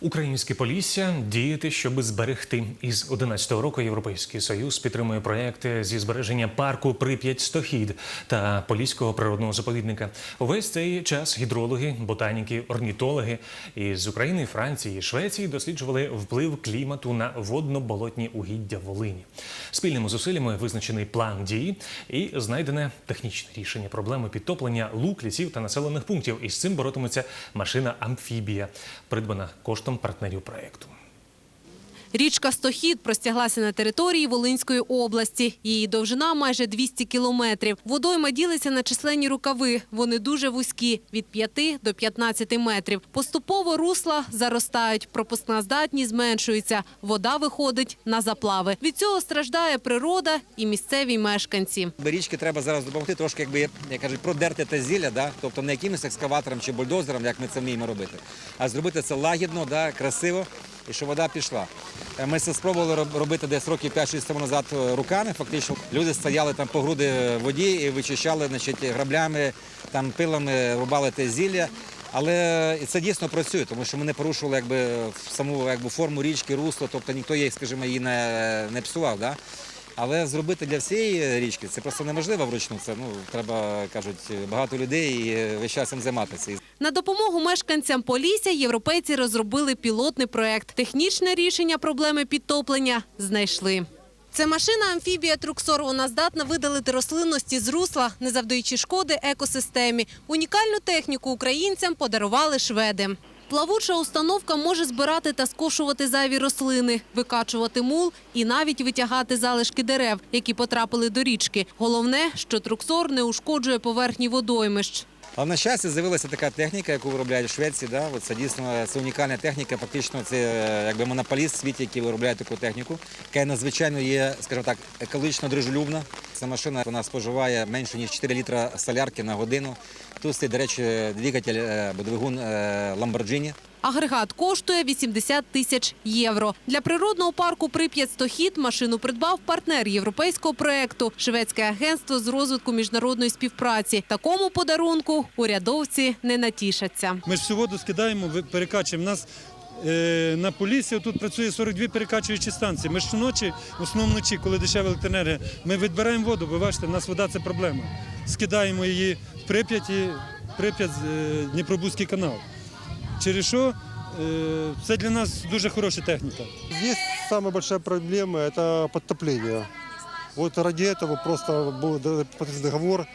Українське Полісся діяти, щоб зберегти. Із 11-го року Європейський Союз підтримує проекти зі збереження парку Прип'ять Стохід та Поліського природного заповідника. Увесь цей час гідрологи, ботаніки, орнітологи із України, Франції, Швеції досліджували вплив клімату на водно-болотні угіддя Волині. Спільними зусиллями визначений план дій і знайдене технічне рішення проблеми підтоплення лук, лісів та населених пунктів. Із цим боротиметься машина амфібія, придбана коштом партнерів проекту. Річка Стохід простяглася на території Волинської області. Її довжина майже 200 кілометрів. Водойма ділиться на численні рукави. Вони дуже вузькі – від 5 до 15 метрів. Поступово русла заростають, пропускна здатність зменшується. Вода виходить на заплави. Від цього страждає природа і місцеві мешканці. Річки треба зараз допомогти трошки, якби як кажуть, продерти те зілля, да? тобто не якимось екскаватором чи бульдозером, як ми це вміємо робити, а зробити це лагідно, да? красиво і щоб вода пішла. Е, Ми це спробували робити десь років 5-6 тому назад е, руками. Фактично люди стояли там по груди в воді і вичищали значить, граблями, там пилами рубали те зілля. Але це дійсно працює, тому що ми не порушували якби саму якби форму річки, русло, тобто ніхто її, скажімо, її не, не псував. Да? Але зробити для всієї річки це просто неможливо вручну. Це ну треба кажуть багато людей і весь час цим займатися. На допомогу мешканцям Полісся європейці розробили пілотний проект. Технічне рішення проблеми підтоплення знайшли. Це машина амфібія Труксор. Вона здатна видалити рослинності з русла, не завдаючи шкоди екосистемі. Унікальну техніку українцям подарували шведи. Плавуча установка може збирати та скошувати зайві рослини, викачувати мул і навіть витягати залишки дерев, які потрапили до річки. Головне, що труксор не ушкоджує поверхні водоймищ. Але на щастя з'явилася така техніка, яку виробляють в Швеції. Да? Це дійсно це унікальна техніка. Фактично, це е, якби монополіст в світі, який виробляє таку техніку, яка надзвичайно є, скажімо так, екологічно дружелюбна. Ця машина вона споживає менше ніж 4 літра солярки на годину. Тут стоїть, до речі, двигатель е, або двигун Lamborghini. Агрегат коштує 80 тисяч євро. Для природного парку Прип'ять Стохід машину придбав партнер європейського проекту – Шведське агентство з розвитку міжнародної співпраці. Такому подарунку урядовці не натішаться. Ми ж всю воду скидаємо, перекачуємо. У нас е, на Поліссі тут працює 42 перекачуючі станції. Ми щоночі, в основному вночі, коли дешева електроенергія, ми відбираємо воду, бо бачите, в нас вода це проблема. Скидаємо її в Прип'ять і Прип'ять е, Дніпробузький канал. Через що е, це для нас дуже хороша техніка. Здесь самая большая проблема – это подтопление. Вот ради этого просто был подписан договор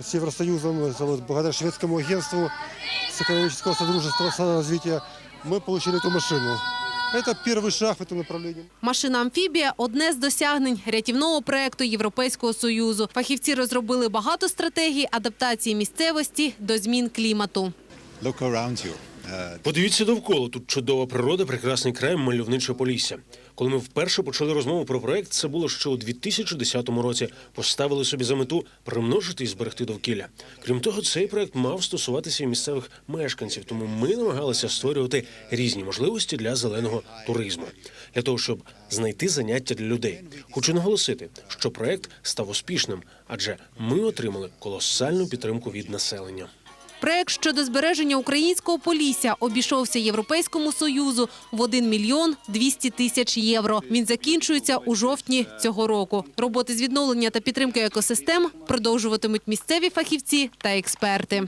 с Евросоюзом, это вот благодаря шведскому агентству с экономического содружества развития мы получили эту машину. Это первый шаг в этом направлении. Машина амфібія одне з досягнень рятівного проекту Європейського союзу. Фахівці розробили багато стратегій адаптації місцевості до змін клімату. Look around you. Подивіться довкола. Тут чудова природа, прекрасний край, мальовниче Полісся. Коли ми вперше почали розмову про проект, це було ще у 2010 році. Поставили собі за мету примножити і зберегти довкілля. Крім того, цей проект мав стосуватися і місцевих мешканців, тому ми намагалися створювати різні можливості для зеленого туризму для того, щоб знайти заняття для людей. Хочу наголосити, що проект став успішним, адже ми отримали колосальну підтримку від населення. Проект щодо збереження українського полісся обійшовся Європейському союзу в 1 мільйон 200 тисяч євро. Він закінчується у жовтні цього року. Роботи з відновлення та підтримки екосистем продовжуватимуть місцеві фахівці та експерти.